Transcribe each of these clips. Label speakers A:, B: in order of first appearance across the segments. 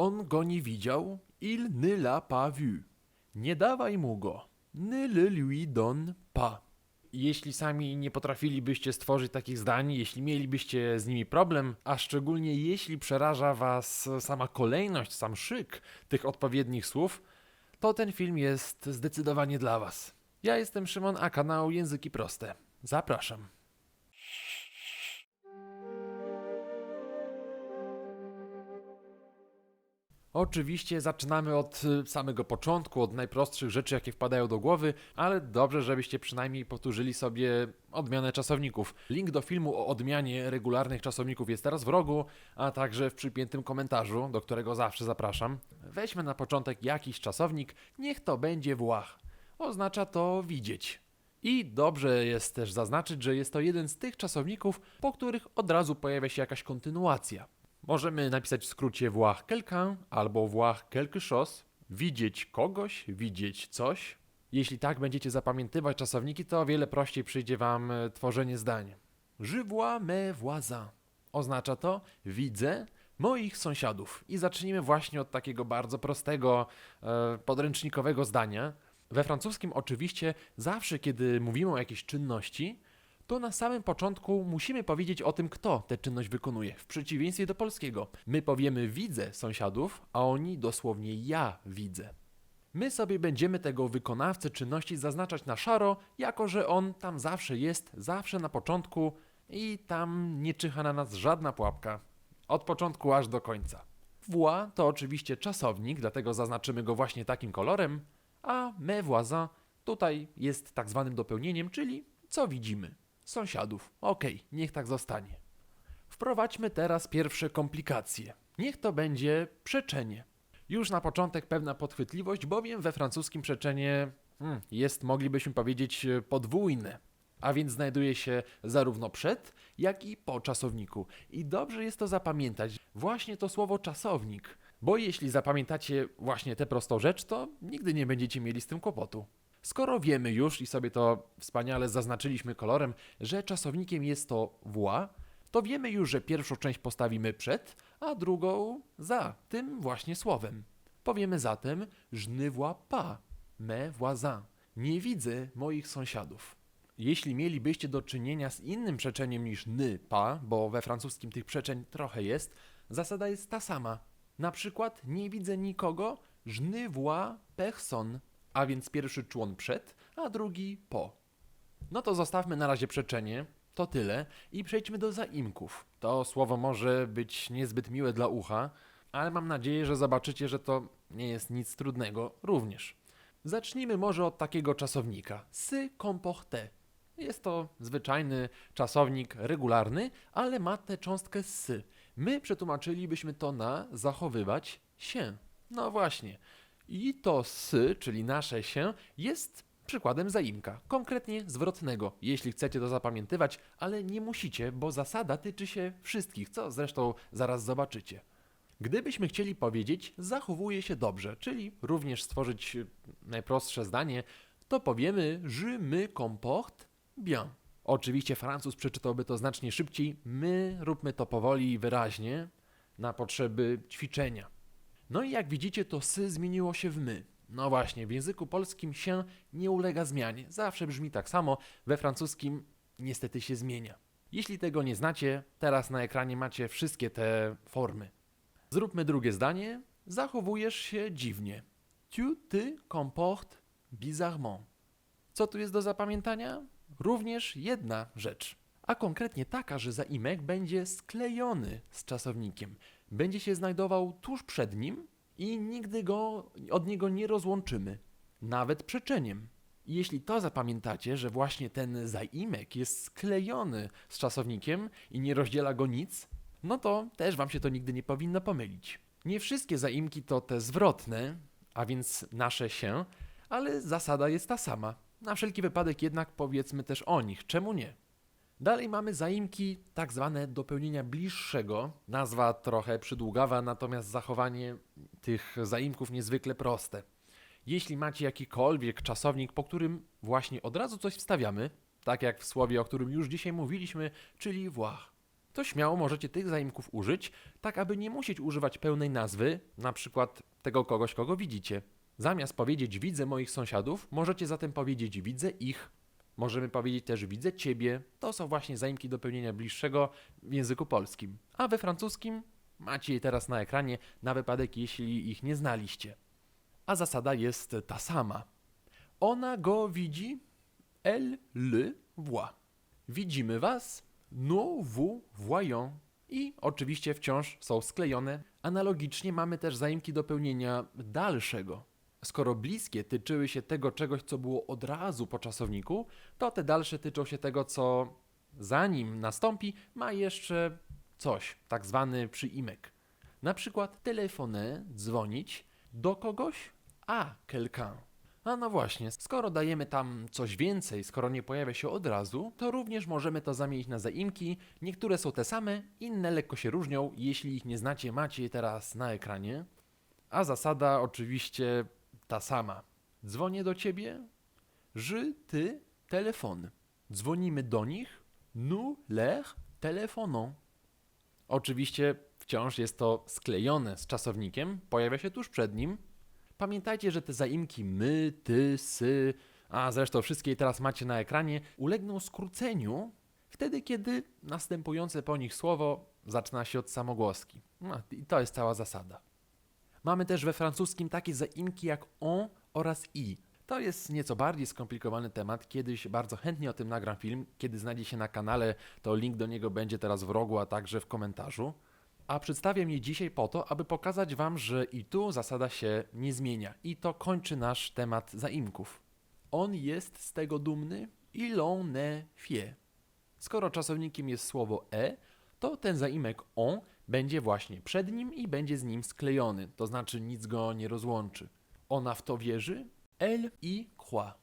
A: On go nie widział, il ne l'a pas vu. Nie dawaj mu go, ne le lui donne pas. Jeśli sami nie potrafilibyście stworzyć takich zdań, jeśli mielibyście z nimi problem, a szczególnie jeśli przeraża was sama kolejność, sam szyk tych odpowiednich słów, to ten film jest zdecydowanie dla was. Ja jestem Szymon, a kanał Języki Proste. Zapraszam. Oczywiście zaczynamy od y, samego początku, od najprostszych rzeczy, jakie wpadają do głowy, ale dobrze, żebyście przynajmniej powtórzyli sobie odmianę czasowników. Link do filmu o odmianie regularnych czasowników jest teraz w rogu, a także w przypiętym komentarzu, do którego zawsze zapraszam. Weźmy na początek jakiś czasownik, niech to będzie włach. Oznacza to widzieć. I dobrze jest też zaznaczyć, że jest to jeden z tych czasowników, po których od razu pojawia się jakaś kontynuacja. Możemy napisać w skrócie voir quelqu'un albo voir quelque chose, widzieć kogoś, widzieć coś. Jeśli tak będziecie zapamiętywać czasowniki, to o wiele prościej przyjdzie Wam e, tworzenie zdań. Je vois mes voisins. Oznacza to widzę moich sąsiadów. I zacznijmy właśnie od takiego bardzo prostego, e, podręcznikowego zdania. We francuskim oczywiście zawsze, kiedy mówimy o jakiejś czynności, to na samym początku musimy powiedzieć o tym, kto tę czynność wykonuje. W przeciwieństwie do polskiego. My powiemy widzę sąsiadów, a oni dosłownie ja widzę. My sobie będziemy tego wykonawcę czynności zaznaczać na szaro, jako że on tam zawsze jest, zawsze na początku i tam nie czyha na nas żadna pułapka. Od początku aż do końca. Wła to oczywiście czasownik, dlatego zaznaczymy go właśnie takim kolorem, a mes voisins tutaj jest tak zwanym dopełnieniem, czyli co widzimy? Sąsiadów. Okej, niech tak zostanie. Wprowadźmy teraz pierwsze komplikacje. Niech to będzie przeczenie. Już na początek pewna podchwytliwość, bowiem we francuskim przeczenie hmm, jest, moglibyśmy powiedzieć, podwójne. A więc znajduje się zarówno przed, jak i po czasowniku. I dobrze jest to zapamiętać, właśnie to słowo czasownik. Bo jeśli zapamiętacie właśnie tę prostą rzecz, to nigdy nie będziecie mieli z tym kłopotu. Skoro wiemy już i sobie to wspaniale zaznaczyliśmy kolorem, że czasownikiem jest to wła, to wiemy już, że pierwszą część postawimy przed, a drugą za tym właśnie słowem. Powiemy zatem je ne vois pas mes. Nie widzę moich sąsiadów. Jeśli mielibyście do czynienia z innym przeczeniem niż ny, pa, bo we francuskim tych przeczeń trochę jest, zasada jest ta sama. Na przykład nie widzę nikogo, je ne vois a więc pierwszy człon przed, a drugi po. No to zostawmy na razie przeczenie, to tyle i przejdźmy do zaimków. To słowo może być niezbyt miłe dla ucha, ale mam nadzieję, że zobaczycie, że to nie jest nic trudnego również. Zacznijmy może od takiego czasownika. Se comporter. Jest to zwyczajny czasownik regularny, ale ma tę cząstkę sy. My przetłumaczylibyśmy to na zachowywać się. No właśnie. I to sy, czyli nasze się, jest przykładem zaimka, konkretnie zwrotnego, jeśli chcecie to zapamiętywać, ale nie musicie, bo zasada tyczy się wszystkich, co zresztą zaraz zobaczycie. Gdybyśmy chcieli powiedzieć zachowuje się dobrze, czyli również stworzyć y, najprostsze zdanie, to powiemy je me comporte bien. Oczywiście Francuz przeczytałby to znacznie szybciej, my róbmy to powoli i wyraźnie na potrzeby ćwiczenia. No i jak widzicie, to sy zmieniło się w my. No właśnie, w języku polskim się nie ulega zmianie. Zawsze brzmi tak samo, we francuskim niestety się zmienia. Jeśli tego nie znacie, teraz na ekranie macie wszystkie te formy. Zróbmy drugie zdanie. Zachowujesz się dziwnie. Tu ty comportes bizarrement. Co tu jest do zapamiętania? Również jedna rzecz. A konkretnie taka, że zaimek będzie sklejony z czasownikiem. Będzie się znajdował tuż przed nim i nigdy go od niego nie rozłączymy. Nawet przeczeniem. Jeśli to zapamiętacie, że właśnie ten zaimek jest sklejony z czasownikiem i nie rozdziela go nic, no to też wam się to nigdy nie powinno pomylić. Nie wszystkie zaimki to te zwrotne, a więc nasze się, ale zasada jest ta sama. Na wszelki wypadek jednak powiedzmy też o nich, czemu nie? Dalej mamy zaimki tak zwane dopełnienia bliższego. Nazwa trochę przydługawa, natomiast zachowanie tych zaimków niezwykle proste. Jeśli macie jakikolwiek czasownik, po którym właśnie od razu coś wstawiamy, tak jak w słowie, o którym już dzisiaj mówiliśmy, czyli włach. to śmiało możecie tych zaimków użyć, tak aby nie musieć używać pełnej nazwy, na przykład tego kogoś, kogo widzicie. Zamiast powiedzieć widzę moich sąsiadów, możecie zatem powiedzieć widzę ich. Możemy powiedzieć też widzę ciebie. To są właśnie zaimki do pełnienia bliższego w języku polskim. A we francuskim macie je teraz na ekranie na wypadek, jeśli ich nie znaliście. A zasada jest ta sama. Ona go widzi, elle le voit. Widzimy was, nous vous voyons. I oczywiście wciąż są sklejone. Analogicznie mamy też zaimki do pełnienia dalszego. Skoro bliskie tyczyły się tego czegoś, co było od razu po czasowniku, to te dalsze tyczą się tego, co zanim nastąpi, ma jeszcze coś, tak zwany przyimek. Na przykład telefoner, dzwonić, do kogoś, a quelqu'un. A no właśnie, skoro dajemy tam coś więcej, skoro nie pojawia się od razu, to również możemy to zamienić na zaimki. Niektóre są te same, inne lekko się różnią. Jeśli ich nie znacie, macie je teraz na ekranie. A zasada oczywiście ta sama. Dzwonię do ciebie, je, ty, telefon. Dzwonimy do nich, nous leur téléphonons. Oczywiście wciąż jest to sklejone z czasownikiem, pojawia się tuż przed nim. Pamiętajcie, że te zaimki my, ty, sy, a zresztą wszystkie teraz macie na ekranie, ulegną skróceniu wtedy, kiedy następujące po nich słowo zaczyna się od samogłoski. No, I to jest cała zasada. Mamy też we francuskim takie zaimki jak on oraz i. To jest nieco bardziej skomplikowany temat. Kiedyś bardzo chętnie o tym nagram film. Kiedy znajdzie się na kanale, to link do niego będzie teraz w rogu, a także w komentarzu. A przedstawiam je dzisiaj po to, aby pokazać Wam, że i tu zasada się nie zmienia. I to kończy nasz temat zaimków. On jest z tego dumny i l'on ne fier. Skoro czasownikiem jest słowo e, to ten zaimek on będzie właśnie przed nim i będzie z nim sklejony, to znaczy nic go nie rozłączy. Ona w to wierzy, elle y croit.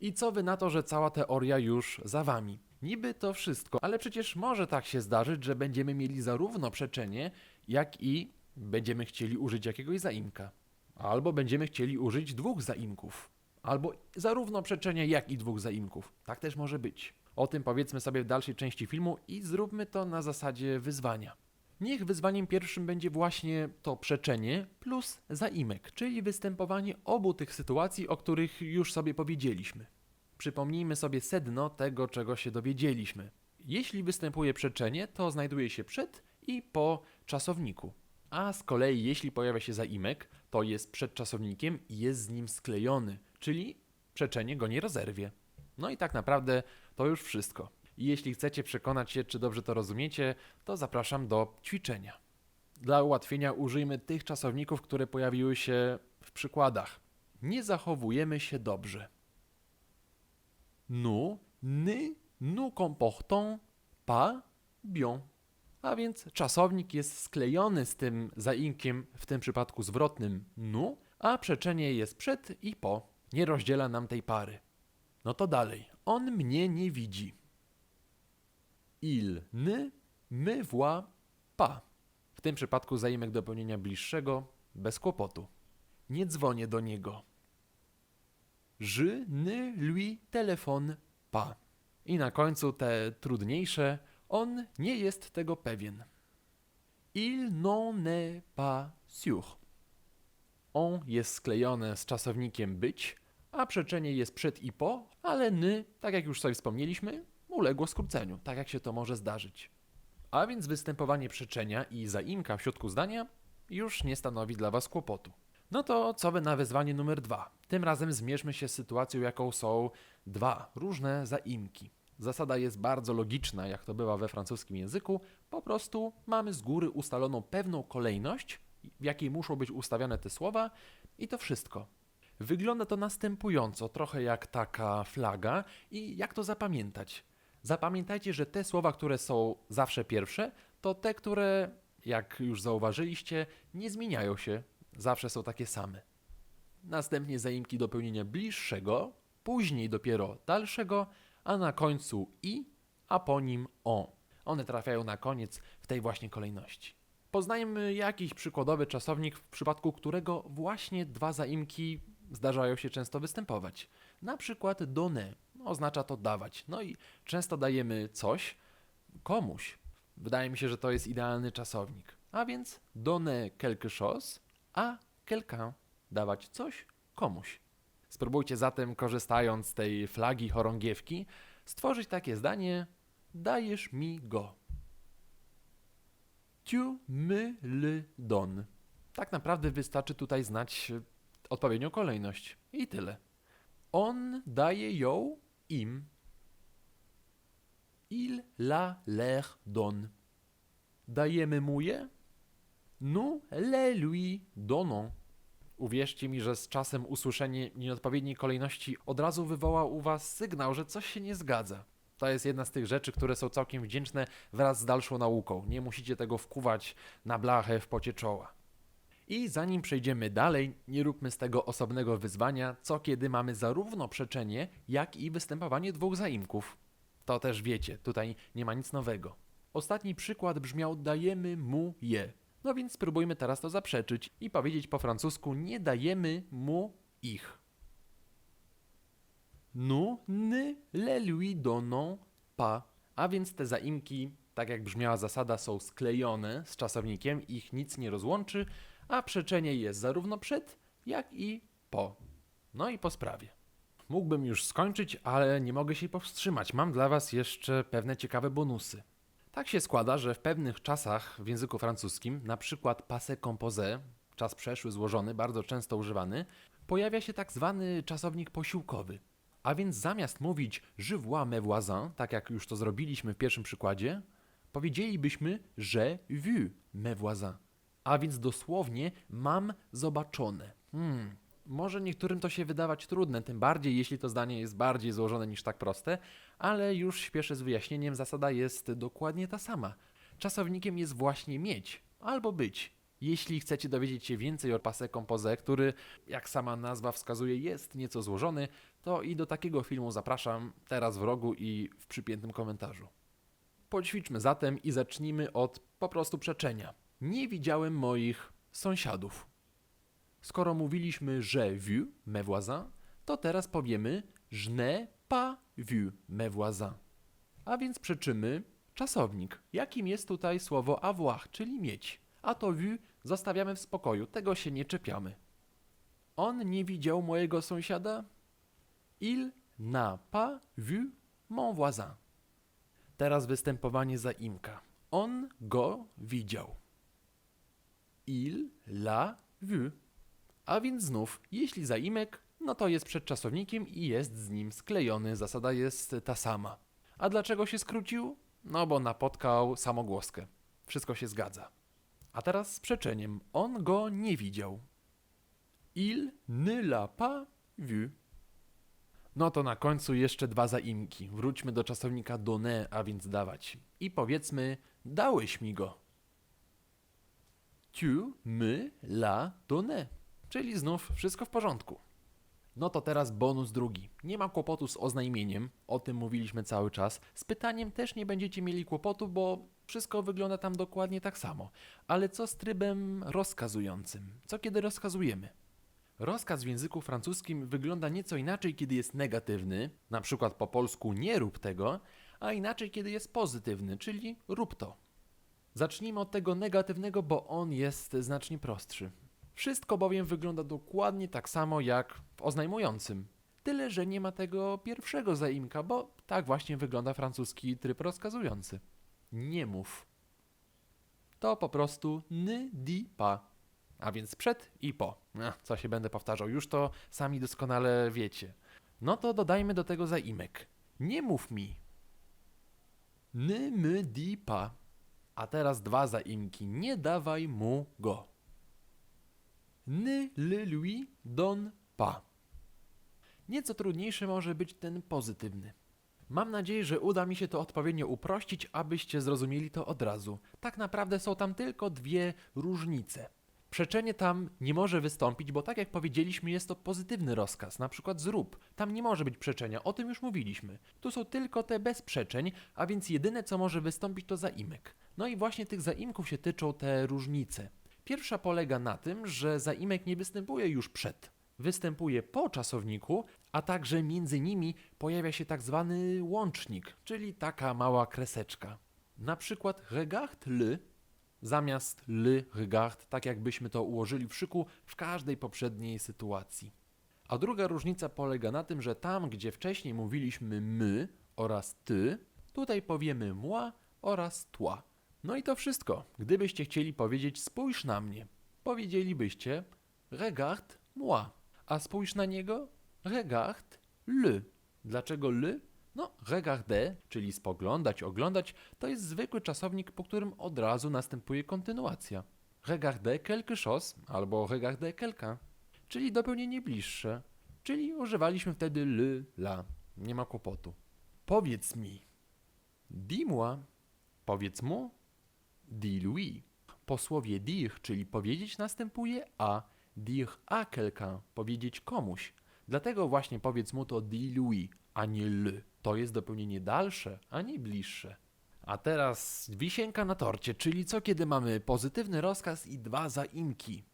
A: I co wy na to, że cała teoria już za wami? Niby to wszystko, ale przecież może tak się zdarzyć, że będziemy mieli zarówno przeczenie, jak i będziemy chcieli użyć jakiegoś zaimka. Albo będziemy chcieli użyć dwóch zaimków. Albo zarówno przeczenie, jak i dwóch zaimków. Tak też może być. O tym powiedzmy sobie w dalszej części filmu i zróbmy to na zasadzie wyzwania. Niech wyzwaniem pierwszym będzie właśnie to przeczenie plus zaimek, czyli występowanie obu tych sytuacji, o których już sobie powiedzieliśmy. Przypomnijmy sobie sedno tego, czego się dowiedzieliśmy. Jeśli występuje przeczenie, to znajduje się przed i po czasowniku. A z kolei, jeśli pojawia się zaimek, to jest przed czasownikiem i jest z nim sklejony, czyli przeczenie go nie rozerwie. No i tak naprawdę to już wszystko. Jeśli chcecie przekonać się, czy dobrze to rozumiecie, to zapraszam do ćwiczenia. Dla ułatwienia użyjmy tych czasowników, które pojawiły się w przykładach. Nie zachowujemy się dobrze. Nous, ny, nous comportons pas bien. A więc czasownik jest sklejony z tym zaimkiem, w tym przypadku zwrotnym nu, a przeczenie jest przed i po. Nie rozdziela nam tej pary. No to dalej. On mnie nie widzi. Il ne me voit pas. W tym przypadku zaimek do pełnienia bliższego bez kłopotu. Nie dzwonię do niego. Je ne lui téléphone pas. I na końcu te trudniejsze. On nie jest tego pewien. Il n'en est pas sûr. On jest sklejone z czasownikiem być, a przeczenie jest przed i po, ale ny, tak jak już sobie wspomnieliśmy, uległo skróceniu, tak jak się to może zdarzyć. A więc występowanie przeczenia i zaimka w środku zdania już nie stanowi dla Was kłopotu. No to co by na wyzwanie numer dwa? Tym razem zmierzmy się z sytuacją, jaką są dwa różne zaimki. Zasada jest bardzo logiczna, jak to bywa we francuskim języku. Po prostu mamy z góry ustaloną pewną kolejność, w jakiej muszą być ustawione te słowa, i to wszystko. Wygląda to następująco, trochę jak taka flaga, i jak to zapamiętać? Zapamiętajcie, że te słowa, które są zawsze pierwsze, to te, które, jak już zauważyliście, nie zmieniają się, zawsze są takie same. Następnie zaimki do pełnienia bliższego, później dopiero dalszego, a na końcu i, a po nim o. One trafiają na koniec w tej właśnie kolejności. Poznajmy jakiś przykładowy czasownik, w przypadku którego właśnie dwa zaimki zdarzają się często występować. Na przykład donner oznacza to dawać. No i często dajemy coś komuś. Wydaje mi się, że to jest idealny czasownik. A więc donner quelque chose a quelqu'un. Dawać coś komuś. Spróbujcie zatem, korzystając z tej flagi chorągiewki, stworzyć takie zdanie: Dajesz mi go. Tu me le donnes. Tak naprawdę wystarczy tutaj znać odpowiednią kolejność. I tyle. On daje ją im. Il la leur donne. Dajemy mu je? Nous le lui donnons. Uwierzcie mi, że z czasem usłyszenie nieodpowiedniej kolejności od razu wywoła u Was sygnał, że coś się nie zgadza. To jest jedna z tych rzeczy, które są całkiem wdzięczne wraz z dalszą nauką. Nie musicie tego wkuwać na blachę w pocie czoła. I zanim przejdziemy dalej, nie róbmy z tego osobnego wyzwania, co kiedy mamy zarówno przeczenie, jak i występowanie dwóch zaimków. To też wiecie, tutaj nie ma nic nowego. Ostatni przykład brzmiał dajemy mu je. No więc spróbujmy teraz to zaprzeczyć i powiedzieć po francusku nie dajemy mu ich. Nous ne le lui donnons pas. A więc te zaimki, tak jak brzmiała zasada, są sklejone z czasownikiem, ich nic nie rozłączy, a przeczenie jest zarówno przed, jak i po. No i po sprawie. Mógłbym już skończyć, ale nie mogę się powstrzymać. Mam dla Was jeszcze pewne ciekawe bonusy. Tak się składa, że w pewnych czasach w języku francuskim, na przykład passé composé, czas przeszły złożony, bardzo często używany, pojawia się tak zwany czasownik posiłkowy. A więc zamiast mówić je vois mes voisins, tak jak już to zrobiliśmy w pierwszym przykładzie, powiedzielibyśmy j'ai vu mes voisins. A więc dosłownie mam zobaczone. Hmm. Może niektórym to się wydawać trudne, tym bardziej jeśli to zdanie jest bardziej złożone niż tak proste, ale już śpieszę z wyjaśnieniem, zasada jest dokładnie ta sama. Czasownikiem jest właśnie mieć albo być. Jeśli chcecie dowiedzieć się więcej o passé composé, który, jak sama nazwa wskazuje, jest nieco złożony, to i do takiego filmu zapraszam teraz w rogu i w przypiętym komentarzu. Poćwiczmy zatem i zacznijmy od po prostu przeczenia. Nie widziałem moich sąsiadów. Skoro mówiliśmy j'ai vu mes voisins, to teraz powiemy je n'ai pas vu mes voisins. A więc przeczymy czasownik. Jakim jest tutaj słowo avoir, czyli mieć. A to vu zostawiamy w spokoju, tego się nie czepiamy. On nie widział mojego sąsiada? Il n'a pas vu mon voisin. Teraz występowanie zaimka. On go widział. Il l'a vu. A więc znów, jeśli zaimek, no to jest przed czasownikiem i jest z nim sklejony. Zasada jest ta sama. A dlaczego się skrócił? No bo napotkał samogłoskę. Wszystko się zgadza. A teraz z przeczeniem. On go nie widział. Il ne l'a pas vu. No to na końcu jeszcze dwa zaimki. Wróćmy do czasownika donner, a więc dawać. I powiedzmy, dałeś mi go. Tu me l'as donné. Czyli znów wszystko w porządku. No to teraz bonus drugi. Nie ma kłopotu z oznajmieniem, o tym mówiliśmy cały czas. Z pytaniem też nie będziecie mieli kłopotu, bo wszystko wygląda tam dokładnie tak samo. Ale co z trybem rozkazującym? Co kiedy rozkazujemy? Rozkaz w języku francuskim wygląda nieco inaczej, kiedy jest negatywny, na przykład po polsku nie rób tego, a inaczej, kiedy jest pozytywny, czyli rób to. Zacznijmy od tego negatywnego, bo on jest znacznie prostszy. Wszystko bowiem wygląda dokładnie tak samo jak w oznajmującym. Tyle, że nie ma tego pierwszego zaimka, bo tak właśnie wygląda francuski tryb rozkazujący. Nie mów. To po prostu ne dis pas. A więc przed i po. Ech, co się będę powtarzał, już to sami doskonale wiecie. No to dodajmy do tego zaimek. Nie mów mi. Ne me dis pas. A teraz dwa zaimki. Nie dawaj mu go. Ne le lui donne pas. Nieco trudniejszy może być ten pozytywny. Mam nadzieję, że uda mi się to odpowiednio uprościć, abyście zrozumieli to od razu. Tak naprawdę są tam tylko dwie różnice. Przeczenie tam nie może wystąpić, bo tak jak powiedzieliśmy, jest to pozytywny rozkaz, na przykład zrób. Tam nie może być przeczenia, o tym już mówiliśmy. Tu są tylko te bez przeczeń, a więc jedyne co może wystąpić to zaimek. No i właśnie tych zaimków się tyczą te różnice. Pierwsza polega na tym, że zaimek nie występuje już przed. Występuje po czasowniku, a także między nimi pojawia się tak zwany łącznik, czyli taka mała kreseczka. Na przykład regard le zamiast le regard, tak jakbyśmy to ułożyli w szyku w każdej poprzedniej sytuacji. A druga różnica polega na tym, że tam, gdzie wcześniej mówiliśmy my oraz ty, tutaj powiemy moi oraz toi. No i to wszystko. Gdybyście chcieli powiedzieć spójrz na mnie, powiedzielibyście regarde moi, a spójrz na niego regarde le. Dlaczego le? No, regarder, czyli spoglądać, oglądać, to jest zwykły czasownik, po którym od razu następuje kontynuacja. Regarder quelque chose albo regarder quelqu'un, czyli dopełnienie bliższe, czyli używaliśmy wtedy le, la. Nie ma kłopotu. Powiedz mi. Dis-moi. Powiedz mu. Dis-lui. Po słowie dire, czyli powiedzieć, następuje a. Dire à quelqu'un, powiedzieć komuś. Dlatego właśnie powiedz mu to dis-lui, a nie le. To jest dopełnienie dalsze, a nie bliższe. A teraz wisienka na torcie, czyli co kiedy mamy pozytywny rozkaz i dwa zaimki.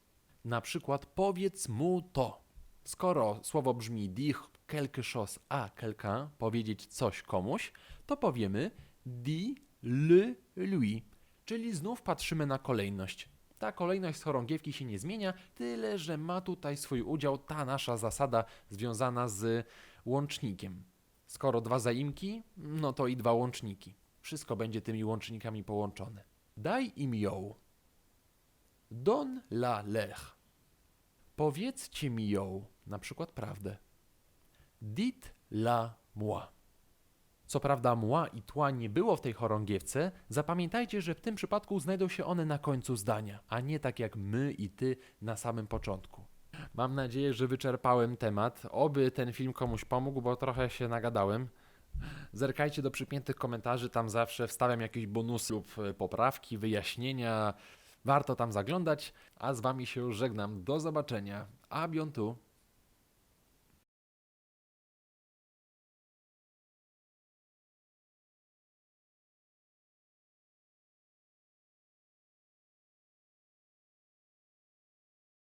A: Na przykład powiedz mu to. Skoro słowo brzmi dire quelque chose à quelqu'un, powiedzieć coś komuś, to powiemy dis le lui, czyli znów patrzymy na kolejność. Ta kolejność z chorągiewki się nie zmienia, tyle że ma tutaj swój udział ta nasza zasada związana z łącznikiem. Skoro dwa zaimki, no to i dwa łączniki. Wszystko będzie tymi łącznikami połączone. Daj im ją. Don la leur. Powiedzcie mi ją, na przykład prawdę. Dit la moi. Co prawda moi i tła nie było w tej chorągiewce, zapamiętajcie, że w tym przypadku znajdą się one na końcu zdania, a nie tak jak my i ty na samym początku. Mam nadzieję, że wyczerpałem temat. Oby ten film komuś pomógł, bo trochę się nagadałem. Zerkajcie do przypiętych komentarzy, tam zawsze wstawiam jakieś bonusy lub e, poprawki, wyjaśnienia. Warto tam zaglądać, a z wami się żegnam. Do zobaczenia. A bientôt.